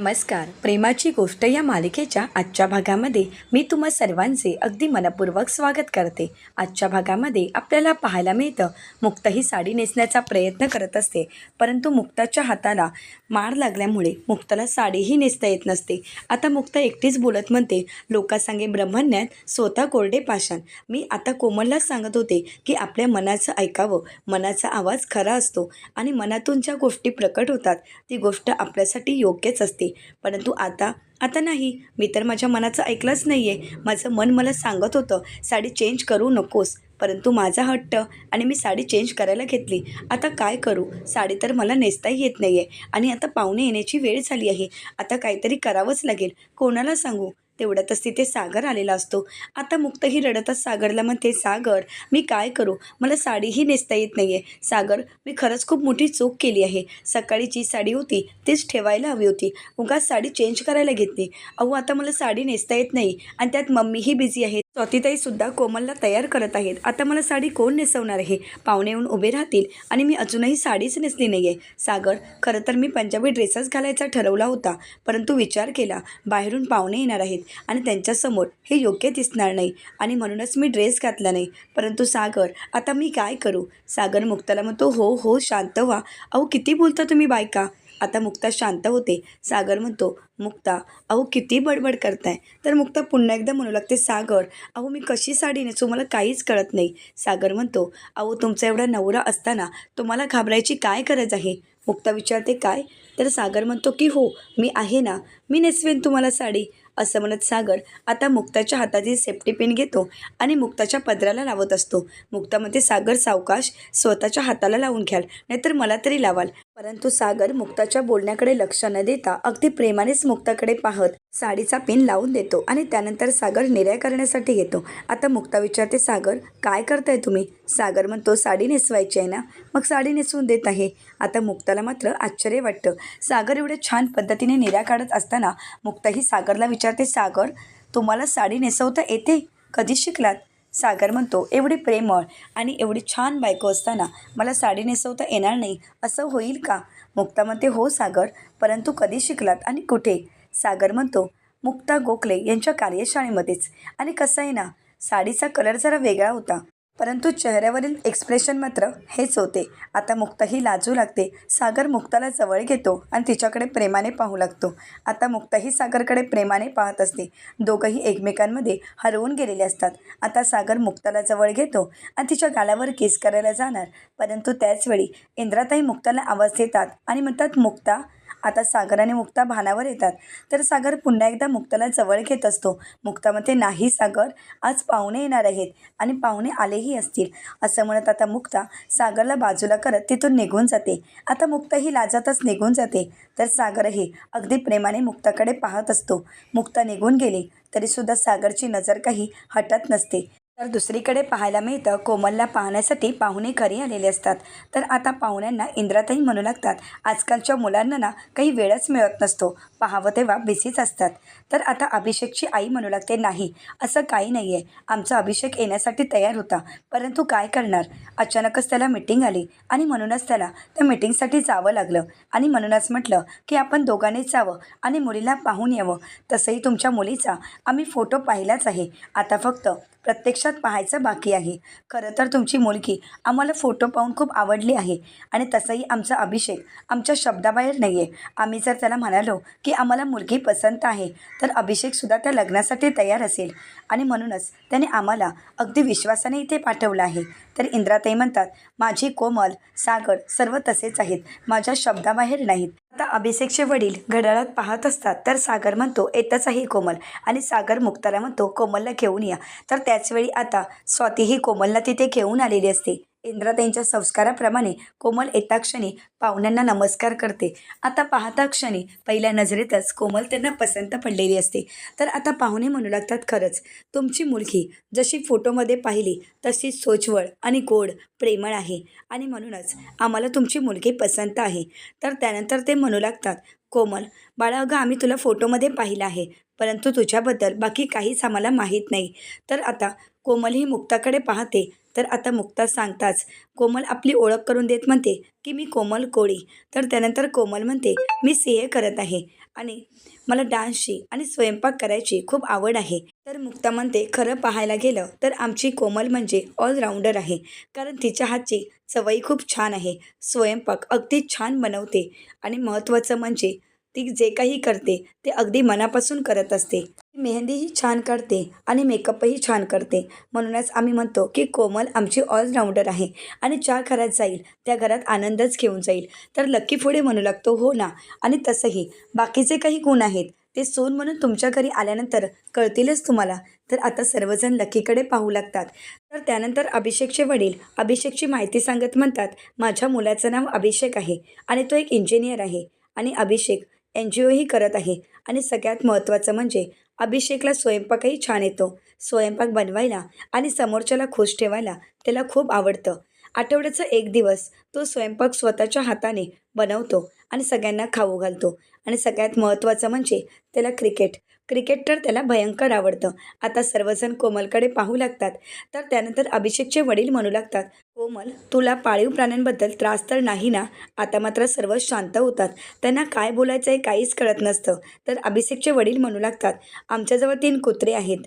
नमस्कार. प्रेमाची गोष्ट या मालिकेच्या आजच्या भागामध्ये मी तुम्हा सर्वांचे अगदी मनपूर्वक स्वागत करते. आजच्या भागामध्ये आपल्याला पाहायला मिळतं मुक्त ही साडी नेसण्याचा प्रयत्न करत असते परंतु मुक्ताच्या हाताला मार लागल्यामुळे मुक्ताला साडीही नेसता येत नसते. आता मुक्त एकटीच बोलत म्हणते लोकांसांगे ब्रह्मज्ञान स्वतः कोरडे पाषाण. मी आता कोमललाच सांगत होते की आपल्या मनाचं ऐकावं मनाचा आवाज खरा असतो आणि मनातून ज्या गोष्टी प्रकट होतात ती गोष्ट आपल्यासाठी योग्यच असते. परंतु आता आता नाही. मी तर माझ्या मनाचं ऐकलंच नाही आहे माझं मन मला सांगत होतं साडी चेंज करू नकोस. परंतु माझा हट्ट आणि मी साडी चेंज करायला घेतली. आता काय करू? साडी तर मला नेसताही येत नाही आहे आणि आता पाहुणे येण्याची वेळ झाली आहे. आता काहीतरी करावंच लागेल. कोणाला सांगू? तेवढ्यातच तिथे सागर आलेला असतो. आता मुक्तही रडतच सागरला म्हणते सागर मी काय करू? मला साडीही नेसता येत नाही आहे सागर मी खरंच खूप मोठी चूक केली आहे. सकाळी जी साडी होती तीच ठेवायला हवी होती. उगाच साडी चेंज करायला घेतली अहो आता मला साडी नेसता येत नाही आणि त्यात मम्मीही बिझी आहे स्वातीताईसुद्धा कोमलला तयार करत आहेत. आता मला साडी कोण नेसवणार आहे? पाहुणे येऊन उभे राहतील आणि मी अजूनही साडीच नेसली नाही आहे सागर खरं तर मी पंजाबी ड्रेसच घालायचा ठरवला होता परंतु विचार केला बाहेरून पाहुणे येणार आहेत आणि त्यांच्यासमोर हे योग्य दिसणार नाही आणि म्हणूनच मी ड्रेस घातला नाही. परंतु सागर आता मी काय करू? सागर मुक्ताला म्हणतो हो हो शांत व्हा. अहो किती बोलता तुम्ही बायका? आता मुक्ता शांत होते. सागर म्हणतो मुक्ता अहो किती बडबड करताय. तर मुक्ता पुन्हा एकदा म्हणू लागते सागर अहो मी कशी साडी नेसू? मला काहीच कळत नाही. सागर म्हणतो अहो तुमचा एवढा नवरा असताना तुम्हाला घाबरायची काय गरज आहे? मुक्ता विचारते काय? तर सागर म्हणतो की हो मी आहे ना मी नेसवेन तुम्हाला साडी. असं म्हणत सागर आता मुक्ताच्या हातातील सेफ्टी पिन घेतो आणि मुक्ताच्या पदराला लावत असतो. मुक्तामध्ये सागर सावकाश स्वतःच्या हाताला लावून घ्याल नाहीतर मला तरी लावाल. परंतु सागर मुक्ताच्या बोलण्याकडे लक्ष न देता अगदी प्रेमानेच मुक्ताकडे पाहत साडीचा पिन लावून देतो आणि त्यानंतर सागर निर्णय करण्यासाठी घेतो. आता मुक्ता विचारते सागर काय करताय तुम्ही? सागर म्हणतो साडी नेसवायची आहे ना. मग साडी नेसवून देत आहे. आता मुक्ताला मात्र आश्चर्य वाटतं. सागर एवढ्या छान पद्धतीने निर्या काढत असताना मुक्ता ही सागरला विचारते सागर तुम्हाला साडी नेसवता येते? कधी शिकलात? सागर म्हणतो एवढी प्रेमळ आणि एवढी छान बायको असताना मला साडी नेसवता येणार नाही असं होईल का? मुक्ता म्हणते हो सागर परंतु कधी शिकलात आणि कुठे? सागर म्हणतो मुक्ता गोखले यांच्या कार्यशाळेमध्येच. आणि कसं आहे ना साडीचा कलर जरा वेगळा होता. परंतु चेहऱ्यावरील एक्सप्रेशन मात्र हेच होते. आता मुक्ताही लाजू लागते. सागर मुक्ताला जवळ घेतो आणि तिच्याकडे प्रेमाने पाहू लागतो. आता मुक्ताही सागरकडे प्रेमाने पाहत असते. दोघंही एकमेकांमध्ये हरवून गेलेले असतात. आता सागर मुक्ताला जवळ घेतो आणि तिच्या गालावर केस करायला जाणार. परंतु त्याचवेळी इंद्राताई मुक्ताला आवाज देतात आणि म्हणतात मुक्ता आता सागर आणि मुक्ता भानावर येतात. तर सागर पुन्हा एकदा मुक्ताला जवळ घेत असतो. मुक्ता म्हणते नाही सागर आज पाहुणे येणार आहेत आणि पाहुणे आलेही असतील. असं म्हणत आता मुक्ता सागरला बाजूला करत तिथून निघून जाते. आता मुक्ता ही लाजातच निघून जाते. तर सागरही अगदी प्रेमाने मुक्ताकडे पाहत असतो. मुक्ता निघून गेली. तरीसुद्धा सागरची नजर काही हटत नसते. तर दुसरीकडे पाहायला मिळतं कोमलला पाहण्यासाठी पाहुणे घरी आलेले असतात. तर आता पाहुण्यांना इंद्राताई म्हणू लागतात. आजकालच्या मुलांना ना काही वेळच मिळत नसतो. पाहावं तेव्हा बिझीच असतात. तर आता अभिषेकची आई म्हणू लागते नाही असं काही नाही आहे आमचा अभिषेक येण्यासाठी तयार होता. परंतु काय करणार? अचानकच त्याला मिटिंग आली आणि म्हणूनच त्याला त्या मिटिंगसाठी जावं लागलं. आणि म्हणूनच म्हटलं की आपण दोघांनीच जावं आणि मुलीला पाहून यावं. तसंही तुमच्या मुलीचा. आम्ही फोटो पाहिलाच आहे. आता फक्त प्रत्यक्षात पाहायचं बाकी आहे. खरं तर तुमची मुलगी आम्हाला फोटो पाहून खूप आवडली आहे आणि तसंही आमचा अभिषेक आमच्या शब्दाबाहेर नाही आहे आम्ही जर त्याला म्हणालो की आम्हाला मुलगी पसंत आहे तर अभिषेकसुद्धा त्या लग्नासाठी तयार असेल. आणि म्हणूनच त्याने आम्हाला अगदी विश्वासाने इथे पाठवलं आहे. तर इंद्राताई म्हणतात माझी कोमल सागर सर्व तसेच आहेत. माझ्या शब्दाबाहेर नाहीत. आता अभिषेकचे वडील घड्याळात पाहत असतात. तर सागर म्हणतो येतच आहे कोमल. आणि सागर मुक्ताला म्हणतो कोमलला घेऊन या. तर त्याचवेळी आता स्वाती ही कोमलला तिथे घेऊन आलेली असते. इंद्राताईंच्या संस्काराप्रमाणे कोमल येताक्षणी पाहुण्यांना नमस्कार करते. आता पाहता क्षणी पहिल्या नजरेतच कोमल त्यांना पसंत पडलेली असते. तर आता पाहुणे म्हणू लागतात खरंच तुमची मुलगी जशी फोटोमध्ये पाहिली तशी सोचवळ आणि गोड प्रेमळ आहे. आणि म्हणूनच आम्हाला तुमची मुलगी पसंत आहे. तर त्यानंतर ते म्हणू लागतात कोमल बाळा अगं आम्ही तुला फोटोमध्ये पाहिलं आहे. परंतु तुझ्याबद्दल बाकी काहीच आम्हाला माहीत नाही. तर आता कोमल ही मुक्ताकडे पाहते तर आता मुक्ता सांगताच कोमल आपली ओळख करून देत म्हणते की मी कोमल कोळी. तर त्यानंतर कोमल म्हणते मी सी ए करत आहे आणि मला डान्सची आणि स्वयंपाक करायची खूप आवड आहे. तर मुक्ता म्हणते खरं पाहायला गेलं तर आमची कोमल म्हणजे ऑलराऊंडर आहे. कारण तिच्या हातची सवयी खूप छान आहे. स्वयंपाक अगदी छान बनवते आणि महत्त्वाचं म्हणजे ती जे काही करते ते अगदी मनापासून करत असते. मेहंदीही छान काढते आणि मेकअपही छान करते. म्हणूनच आम्ही म्हणतो की कोमल आमची ऑलराऊंडर आहे आणि ज्या घरात जाईल त्या घरात आनंदच घेऊन जाईल. तर लक्की पुढे म्हणू लागतो हो ना? आणि तसंही. बाकीचे काही गुण आहेत ते सोन म्हणून तुमच्या घरी आल्यानंतर कळतीलच तुम्हाला. तर आता सर्वजण लकीकडे पाहू लागतात. तर त्यानंतर अभिषेकचे वडील अभिषेकची माहिती सांगत म्हणतात माझ्या मुलाचं नाव अभिषेक आहे आणि तो एक इंजिनियर आहे आणि अभिषेक एन जी ओही करत आहे. आणि सगळ्यात महत्त्वाचं म्हणजे अभिषेकला स्वयंपाकही छान येतो. स्वयंपाक बनवायला आणि समोरच्याला खुश ठेवायला त्याला खूप आवडतं. आठवड्याचा एक दिवस तो स्वयंपाक स्वतःच्या हाताने बनवतो आणि सगळ्यांना खाऊ घालतो. आणि सगळ्यात महत्त्वाचं म्हणजे त्याला क्रिकेट. क्रिकेट तर त्याला भयंकर आवडतं. आता सर्वजण कोमलकडे पाहू लागतात. तर त्यानंतर अभिषेकचे वडील म्हणू लागतात कोमल तुला पाळीव प्राण्यांबद्दल त्रास तर नाही ना? आता मात्र सर्व शांत होतात. त्यांना काय बोलायचं आहे काहीच कळत नसतं. तर अभिषेकचे वडील म्हणू लागतात आमच्याजवळ तीन कुत्रे आहेत.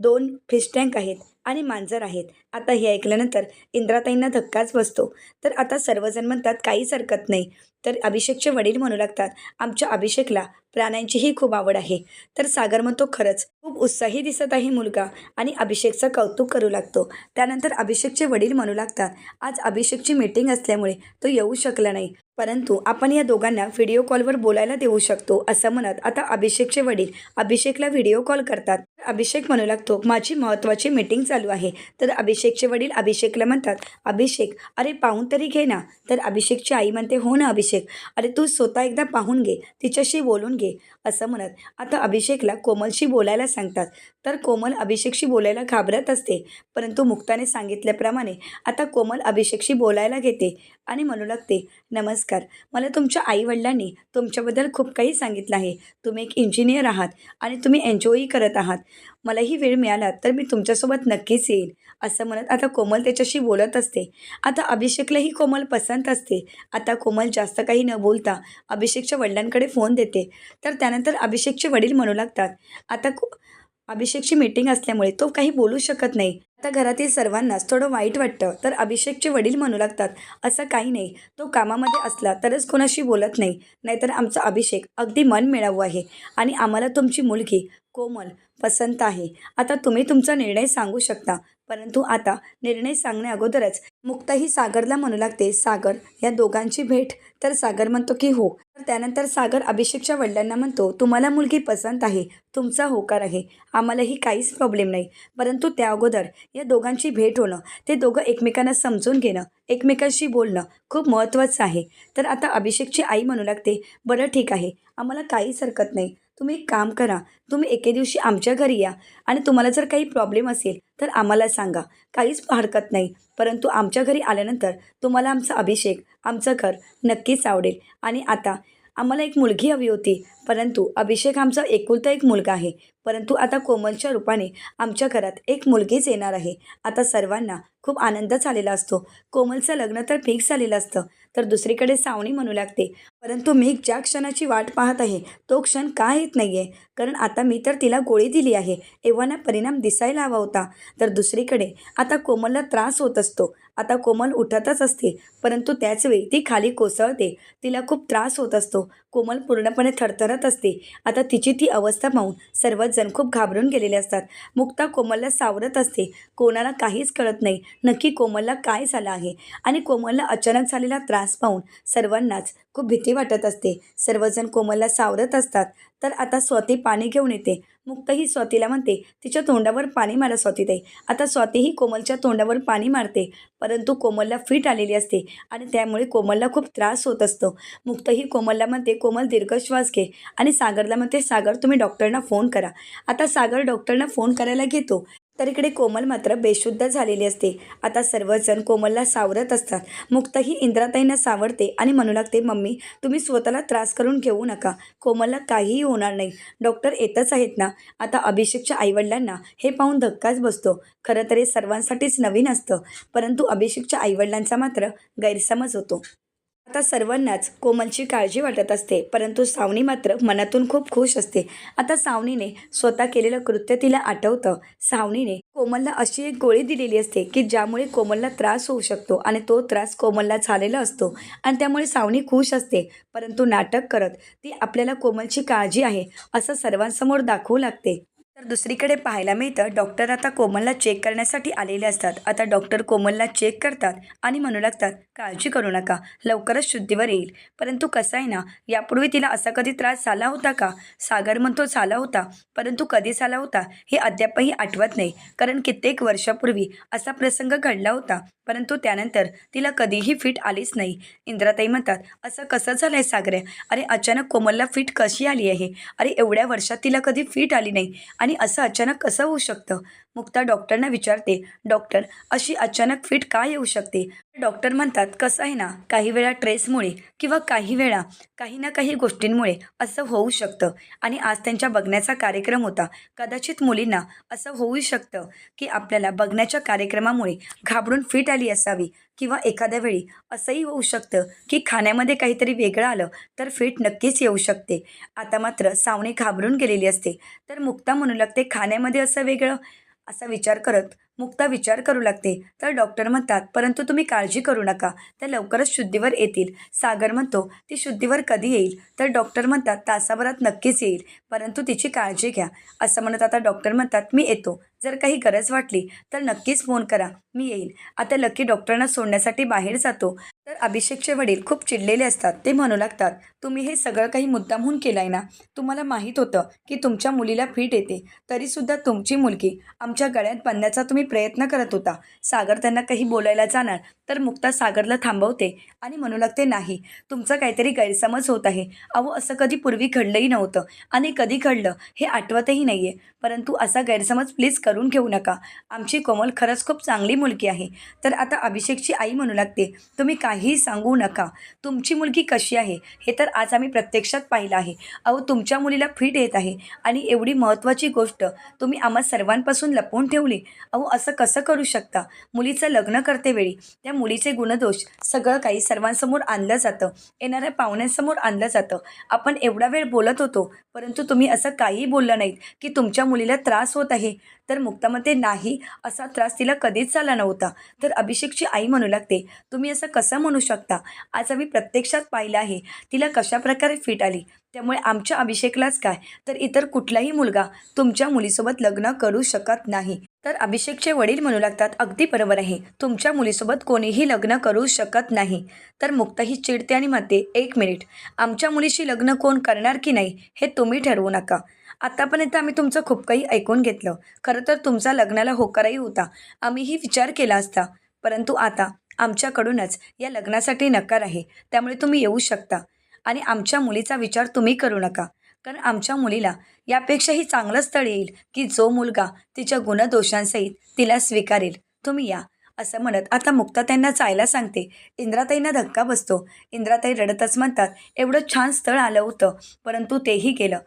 दोन फिश टँक आहेत आणि मांजर आहेत. आता हे ऐकल्यानंतर इंद्राताईंना धक्काच बसतो. तर आता सर्वजण म्हणतात काहीच हरकत नाही. तर अभिषेकचे वडील म्हणू लागतात आमच्या अभिषेकला प्राण्यांचीही खूप आवड आहे. तर सागर म्हणतो खरंच खूप उत्साही दिसत आहे मुलगा आणि अभिषेकचं कौतुक करू लागतो. त्यानंतर अभिषेकचे वडील म्हणू लागतात आज अभिषेकची मीटिंग असल्यामुळे तो येऊ शकला नाही. परंतु आपण या दोघांना व्हिडिओ कॉलवर बोलायला देऊ शकतो असं म्हणत आता अभिषेकचे वडील अभिषेकला व्हिडिओ कॉल करतात. अभिषेक म्हणू लागतो माझी महत्त्वाची मीटिंग चालू आहे. तर अभिषेक अभिषेकचे वडील अभिषेकला म्हणतात अभिषेक अरे पाहून तरी घे ना. तर अभिषेकची आई म्हणते हो ना अभिषेक. अरे तू स्वतः एकदा पाहून घे तिच्याशी बोलून घे असं म्हणत. आता अभिषेकला कोमलशी बोलायला सांगतात. तर कोमल अभिषेकशी बोलायला घाबरत असते. परंतु मुक्ताने सांगितल्याप्रमाणे आता कोमल अभिषेकशी बोलायला घेते आणि म्हणू लागते नमस्कार मला तुमच्या आईवडिलांनी तुमच्याबद्दल खूप काही सांगितलं आहे. तुम्ही एक इंजिनियर आहात आणि तुम्ही एन्जॉयही करत आहात. मलाही वेळ मिळाला तर मी तुमच्यासोबत नक्कीच येईन. असं म्हणत आता कोमल त्याच्याशी बोलत असते. आता अभिषेकलाही कोमल पसंत असते. आता कोमल जास्त काही न बोलता अभिषेकच्या वडिलांकडे फोन देते. तर त्यानंतर अभिषेकचे वडील म्हणू लागतात आता को अभिषेकची मीटिंग असल्यामुळे तो काही बोलू शकत नाही. आता घरातील सर्वांनाच थोडं वाईट वाटतं तर अभिषेकचे वडील म्हणू लागतात असं काही नाही. तो कामामध्ये असला तरच कोणाशी बोलत नाही. नाहीतर आमचा अभिषेक अगदी मन मिळावू आहे. आणि आम्हाला तुमची मुलगी कोमल पसंत आहे. आता तुम्ही तुमचा निर्णय सांगू शकता. परंतु आता निर्णय सांगण्या अगोदरच मुक्ताही सागरला म्हणू लागते सागर या दोघांची भेट. तर सागर म्हणतो की हो. तर त्यानंतर सागर अभिषेकच्या वडिलांना म्हणतो तुम्हाला मुलगी पसंत आहे तुमचा होकार आहे आम्हालाही काहीच प्रॉब्लेम नाही. परंतु त्या अगोदर या दोघांची भेट होणं ते दोघं एकमेकांना समजून घेणं एकमेकांशी बोलणं खूप महत्त्वाचं आहे. तर आता अभिषेकची आई म्हणू लागते बरं ठीक आहे आम्हाला काहीच हरकत नाही. तुम्ही एक काम करा. तुम्ही एके दिवशी आमच्या घरी या. आणि तुम्हाला जर काही प्रॉब्लेम असेल तर आम्हाला सांगा. काहीच हरकत नाही. परंतु आमच्या घरी आल्यानंतर तुम्हाला आमचा अभिषेक आमचं घर नक्कीच आवडेल. आणि आता आम्हाला एक मुलगी हवी होती. परंतु अभिषेक आमचा एकुलता एक मुलगा आहे. परंतु आता कोमलच्या रूपाने आमच्या घरात एक मुलगीच येणार आहे. आता सर्वांना खूप आनंद झालेला असतो. कोमलचं लग्न तर फिक्स झालेलं असतं. तर दुसरीकडे सावणी म्हणू लागते. परंतु मी ज्या क्षणाची वाट पाहत आहे तो क्षण का येत नाही आहे कारण आता मी तर तिला गोळी दिली आहे. एव्हाना परिणाम दिसायला हवा होता. तर दुसरीकडे आता कोमलला त्रास होत असतो. आता कोमल उठतच असते. परंतु त्याचवेळी ती खाली कोसळते. तिला खूप त्रास होत असतो. कोमल पूर्णपणे थरथरत असते. आता तिची ती अवस्था पाहून सर्वच जण खूप घाबरून गेलेले असतात. मुक्ता कोमलला सावरत असते. कोणाला काहीच कळत नाही. नक्की कोमलला काय झालं आहे? आणि कोमलला अचानक झालेला त्रास पाहून सर्वांनाच खूप भीती वाटत असते. सर्वजण कोमलला सावरत असतात. तर आता स्वाती पाणी घेऊन येते. मुक्तही स्वातीला म्हणते तिच्या तोंडावर पाणी मारा स्वातीताई आता स्वातीही कोमलच्या तोंडावर पाणी मारते. परंतु कोमलला फिट आलेली असते आणि त्यामुळे कोमलला खूप त्रास होत असतो. मुक्तही कोमलला म्हणते कोमल दीर्घ श्वास घे. आणि सागरला म्हणते सागर तुम्ही डॉक्टरना फोन करा. आता सागर डॉक्टरना फोन करायला घेतो. तर इकडे कोमल मात्र बेशुद्ध झालेली असते. आता सर्वजण कोमलला सावरत असतात. मुक्तही इंद्राताईंना सावरते आणि म्हणू लागते मम्मी तुम्ही स्वतःला त्रास करून घेऊ नका. कोमलला काहीही होणार नाही. डॉक्टर येतच आहेत ना. आता अभिषेकच्या आईवडिलांना हे पाहून धक्काच बसतो. खरं तर हे सर्वांसाठीच नवीन असतं. परंतु अभिषेकच्या आईवडिलांचा मात्र गैरसमज होतो. आता सर्वांनाच कोमलची काळजी वाटत असते परंतु सावनी मात्र मनातून खूप खुश असते. आता सावनीने स्वतः केलेलं कृत्य तिला आठवतं. सावनीने कोमलला अशी एक गोळी दिलेली असते की ज्यामुळे कोमलला त्रास होऊ शकतो आणि तो त्रास कोमलला झालेला असतो आणि त्यामुळे सावनी खुश असते परंतु नाटक करत ती आपल्याला कोमलची काळजी आहे असं सर्वांसमोर दाखवू लागते. तर दुसरीकडे पाहायला मिळतं डॉक्टर आता कोमलला चेक करण्यासाठी आलेले असतात. आता डॉक्टर कोमलला चेक करतात आणि म्हणू लागतात काळजी करू नका लवकरच शुद्धीवर येईल. परंतु कसं आहे ना यापूर्वी तिला असा कधी त्रास झाला होता का? सागर म्हणतो झाला होता. परंतु कधी झाला होता हे अद्यापही आठवत नाही. कारण कित्येक वर्षापूर्वी असा प्रसंग घडला होता. परंतु त्यानंतर तिला कधीही फिट आलीच नाही. इंद्राताई म्हणतात असं कसं झालं आहे सागर अरे अचानक कोमलला फिट कशी आली आहे? अरे एवढ्या वर्षात तिला कधी फिट आली नाही. आणि असं अचानक कसं होऊ शकतं? मुक्ता डॉक्टरना विचारते डॉक्टर अशी अचानक फिट का येऊ शकते? डॉक्टर म्हणतात कसं आहे ना काही वेळा ट्रेसमुळे किंवा काही वेळा काही ना काही गोष्टींमुळे असं होऊ शकतं. आणि आज त्यांच्या बघण्याचा कार्यक्रम होता. कदाचित मुलींना असं होऊ शकतं की आपल्याला बघण्याच्या कार्यक्रमामुळे घाबरून फिट आली असावी. किंवा एखाद्या वेळी असंही होऊ शकतं की खाण्यामध्ये काहीतरी वेगळं आलं तर फिट नक्कीच येऊ शकते. आता मात्र सावणी घाबरून गेलेली असते. तर मुक्ता म्हणू लागते खाण्यामध्ये असं वेगळं? असा विचार करत मुक्ता विचार करू लागते. तर डॉक्टर म्हणतात परंतु तुम्ही काळजी करू नका. त्या लवकरच शुद्धीवर येतील. सागर म्हणतो ती शुद्धीवर कधी येईल? तर डॉक्टर म्हणतात तासाभरात नक्कीच येईल. परंतु तिची काळजी घ्या. असं म्हणत आता डॉक्टर म्हणतात मी येतो. जर काही गरज वाटली तर नक्कीच फोन करा. मी येईल आता लकी डॉक्टरांना सोडण्यासाठी बाहेर जातो. तर अभिषेकचे वडील खूप चिडलेले असतात. ते म्हणू लागतात तुम्ही हे सगळं काही मुद्दामहून केलं आहे ना? तुम्हाला माहीत होतं की तुमच्या मुलीला फिट येते. तरीसुद्धा तुमची मुलगी आमच्या गळ्यात बांधण्याचा तुम्ही प्रयत्न करत होता. सागर त्यांना काही बोलायला जाणार तर मुक्ता सागरला थांबवते आणि म्हणू लागते नाही तुमचा काहीतरी गैरसमज होत आहे. अहो असं कधी पूर्वी घडलंही नव्हतं आणि कधी घडलं हे आठवतही नाही आहे परंतु असा गैरसमज प्लीज करून घेऊ नका. आमची कोमल खरंच खूप चांगली मुलगी आहे. तर आता अभिषेकची आई म्हणू लागते तुम्ही काहीही सांगू नका. तुमची मुलगी कशी आहे हे तर आज आम्ही प्रत्यक्षात पाहिलं आहे. अहो तुमच्या मुलीला फिट येत आहे. आणि एवढी महत्त्वाची गोष्ट तुम्ही आम्हा सर्वांपासून लपवून ठेवली. अहो असं कसं करू शकता? मुलीचं लग्न करतेवेळी त्या मुलीचे गुणदोष सगळं काही सर्वांसमोर आणलं जातं. येणाऱ्या पाहुण्यांसमोर आणलं जातं. आपण एवढा वेळ बोलत होतो परंतु तुम्ही असं काहीही बोललं नाहीत की तुमच्या मुलीला त्रास होत आहे. तर मुक्तामध्ये नाही असा त्रास तिला कधीच झाला नव्हता. तर अभिषेकची आई म्हणू लागते तुम्ही असं कसं म्हणू शकता? आज आम्ही प्रत्यक्षात पाहिलं आहे. तिला कशा प्रकारे फिट आली? त्यामुळे आमच्या अभिषेकलाच काय? तर इतर कुठलाही मुलगा तुमच्या मुलीसोबत लग्न करू शकत नाही. तर अभिषेकचे वडील म्हणू लागतात अगदी बरोबर आहे. तुमच्या मुलीसोबत कोणीही लग्न करू शकत नाही. तर मुक्ताही चिडते आणि म्हणते एक मिनिट. आमच्या मुलीशी लग्न कोण करणार की नाही? हे तुम्ही ठरवू नका. आतापर्यंत आम्ही तुमचं खूप काही ऐकून घेतलं. खरं तर तुमचा लग्नाला होकारही होता. आम्हीही विचार केला असता. परंतु आता आमच्याकडूनच या लग्नासाठी नकार आहे. त्यामुळे तुम्ही येऊ शकता. आणि आमच्या मुलीचा विचार तुम्ही करू नका. कारण आमच्या मुलीला यापेक्षाही चांगलं स्थळ येईल की जो मुलगा तिच्या गुणदोषांसहित तिला स्वीकारेल. तुम्ही या असं म्हणत आता मुक्ता त्यांना जायला सांगते. इंद्राताईंना धक्का बसतो. इंद्राताई रडतच म्हणतात एवढं छान स्थळ आलं होतं परंतु तेही गेलं.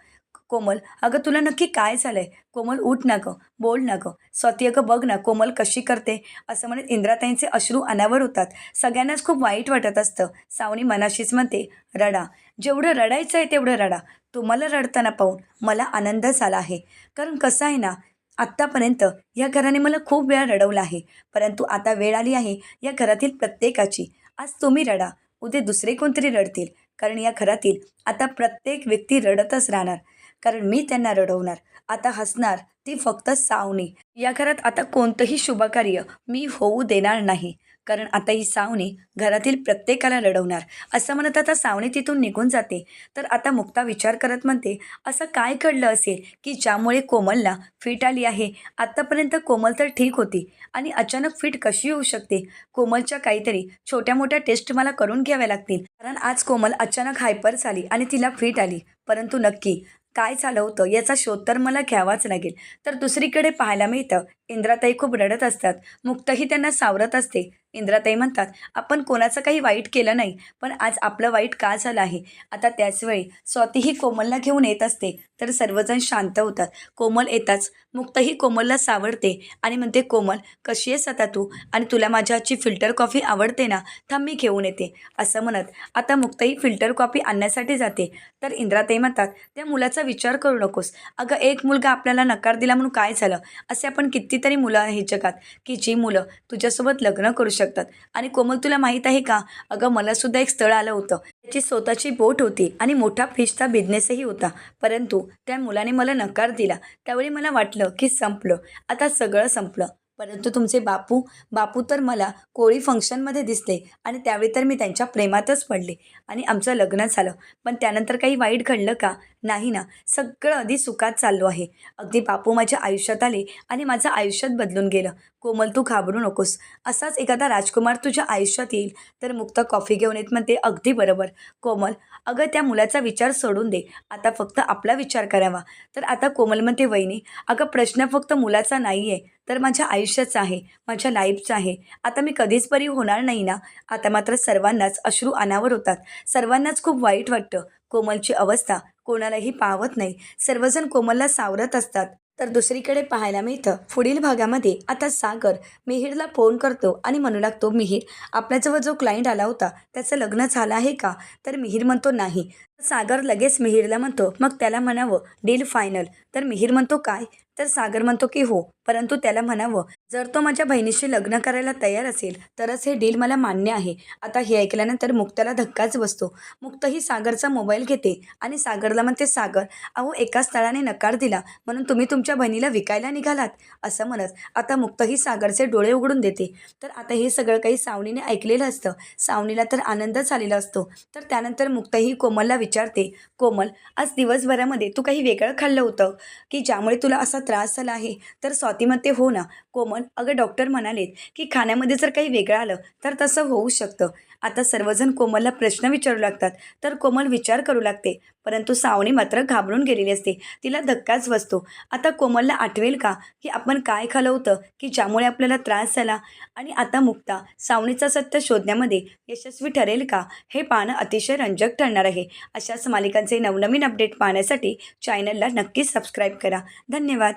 कोमल अगं तुला नक्की काय झालंय? कोमल उठ ना गं बोल ना गं. स्वती अगं बघ ना कोमल कशी करते? असं म्हणत इंद्राताईंचे अश्रू अनावर होतात. सगळ्यांनाच खूप वाईट वाटत असतं. सावनी मनाशीच म्हणते रडा. जेवढं रडायचं आहे तेवढं रडा. तुम्हाला रडताना पाहून मला आनंद झाला आहे. कारण कसं आहे ना आत्तापर्यंत या घराने मला खूप वेळा रडवलं आहे. परंतु आता वेळ आली आहे या घरातील प्रत्येकाची. आज तुम्ही रडा. उद्या दुसरे कोणतरी रडतील. कारण या घरातील आता प्रत्येक व्यक्ती रडतच राहणार. कारण मी त्यांना रडवणार आता हसणार ती फक्त सावनी. या घरात आता कोणतंही शुभकार्य मी होऊ देणार नाही. कारण आता ही सावनी घरातील प्रत्येकाला रडवणार. असं म्हणत आता सावनी तिथून निघून जाते. तर आता मुक्ता विचार करत म्हणते असं काय घडलं असेल की ज्यामुळे कोमलला फिट आली आहे? आत्तापर्यंत कोमल तर ठीक होती आणि अचानक फिट कशी होऊ शकते? कोमलच्या काहीतरी छोट्या मोठ्या टेस्ट मला करून घ्याव्या लागतील. कारण आज कोमल अचानक हायपर झाली आणि तिला फिट आली. परंतु नक्की काय चालवतं याचा शोध तर मला घ्यावाच लागेल. तर दुसरीकडे पाहायला मिळतं. इंद्राताई खूप रडत असतात. मुक्तही त्यांना सावरत असते. इंद्राताई म्हणतात आपण कोणाचं काही वाईट केलं नाही पण आज आपलं वाईट का झालं आहे? आता त्याच वेळी स्वातीही कोमलला घेऊन येत असते तर सर्वजण शांत होतात. कोमल येताच मुक्तही कोमलला सावडते आणि म्हणते कोमल कशी आहेस आता तू? आणि तुला माझ्या आजची फिल्टर कॉफी आवडते ना थांब मी घेऊन येते. असं म्हणत आता मुक्तही फिल्टर कॉफी आणण्यासाठी जाते. तर इंद्राताई म्हणतात त्या मुलाचा विचार करू नकोस. अगं एक मुलगा आपल्याला नकार दिला म्हणून काय झालं? असे आपण कितीतरी मुलं आहे जगात की जी मुलं तुझ्यासोबत लग्न करू शकतात शकतात. आणि कोमल तुला माहीत आहे का? अगं मलासुद्धा एक स्थळ आलं होतं. त्याची स्वतःची बोट होती आणि मोठा फिशचा बिझनेसही होता. परंतु त्या मुलाने मला नकार दिला. त्यावेळी मला वाटलं की संपलं. आता सगळं संपलं. परंतु तुमचे बापू बापू तर मला कोळी फंक्शनमध्ये दिसले आणि त्यावेळी तर मी त्यांच्या प्रेमातच पडले आणि आमचं लग्न झालं. पण त्यानंतर काही वाईट घडलं का? नाही ना. सगळं अगदी सुखात चाललो आहे. अगदी बापू माझ्या आयुष्यात आले आणि माझं आयुष्यात बदलून गेलं. कोमल तू घाबरू नकोस. असाच एखादा राजकुमार तुझ्या आयुष्यात येईल. तर मुक्त कॉफी घेऊन येत म्हणते अगदी बरोबर. कोमल अगं त्या मुलाचा विचार सोडून दे. आता फक्त आपला विचार करावा. तर आता कोमल म्हणते वहिनी अगं प्रश्न फक्त मुलाचा नाही आहे तर माझ्या आयुष्याचा आहे माझ्या लाईफचा आहे. आता मी कधीच बरी होणार नाही ना? आता मात्र सर्वांनाच अश्रू अनावर होतात. सर्वांनाच खूप वाईट वाटतं. कोमलची अवस्था कोणालाही पावत नाही. सर्वजण कोमलला सावरत असतात. तर दुसरीकडे पाहायला मिळतं. पुढील भागामध्ये आता सागर मिहीरला फोन करतो आणि म्हणू लागतो मिहीर आपल्याजवळ जो क्लायंट आला होता त्याचं लग्न झालं आहे का? तर मिहीर म्हणतो नाही. सागर लगेच मिहीरला म्हणतो मग त्याला म्हणावं डील फायनल. तर मिहीर म्हणतो काय? तर सागर म्हणतो की हो. परंतु त्याला म्हणावं जर तो माझ्या बहिणीशी लग्न करायला तयार असेल तरच हे डील मला मान्य आहे. आता हे ऐकल्यानंतर मुक्ताला धक्काच बसतो. मुक्त ही सागरचा मोबाईल घेते आणि सागरला म्हणते सागर अहो एका स्थळाने नकार दिला म्हणून तुम्ही तुमच्या बहिणीला विकायला निघालात. असं म्हणत आता मुक्त ही सागरचे डोळे उघडून देते. तर आता हे सगळं काही सावनीने ऐकलेलं असतं. सावनीला तर आनंद झालेला असतो. तर त्यानंतर मुक्तही कोमलला विचारते कोमल आज दिवसभरामध्ये तू काही वेगळं खाल्लं होतं? की ज्यामुळे तुला असा त्रास झाला आहे? तर स्वाती म्हणते हो ना? कोमल अगं डॉक्टर म्हणालेत की खाण्यामध्ये जर काही वेगळं आलं तर तसं होऊ शकतं. आता सर्वजण कोमलला प्रश्न विचारू लागतात. तर कोमल विचार करू लागते. परंतु सावणी मात्र घाबरून गेलेली असते. तिला धक्काच बसतो. आता कोमलला आठवेल का की आपण काय खालं होतं की ज्यामुळे आपल्याला त्रास झाला? आणि आता मुक्ता सावणीचा सत्य शोधण्यामध्ये यशस्वी ठरेल का? हे पाहणं अतिशय रंजक ठरणार आहे. अशाच मालिकांचे नवनवीन अपडेट पाहण्यासाठी चॅनलला नक्कीच सबस्क्राईब करा. धन्यवाद.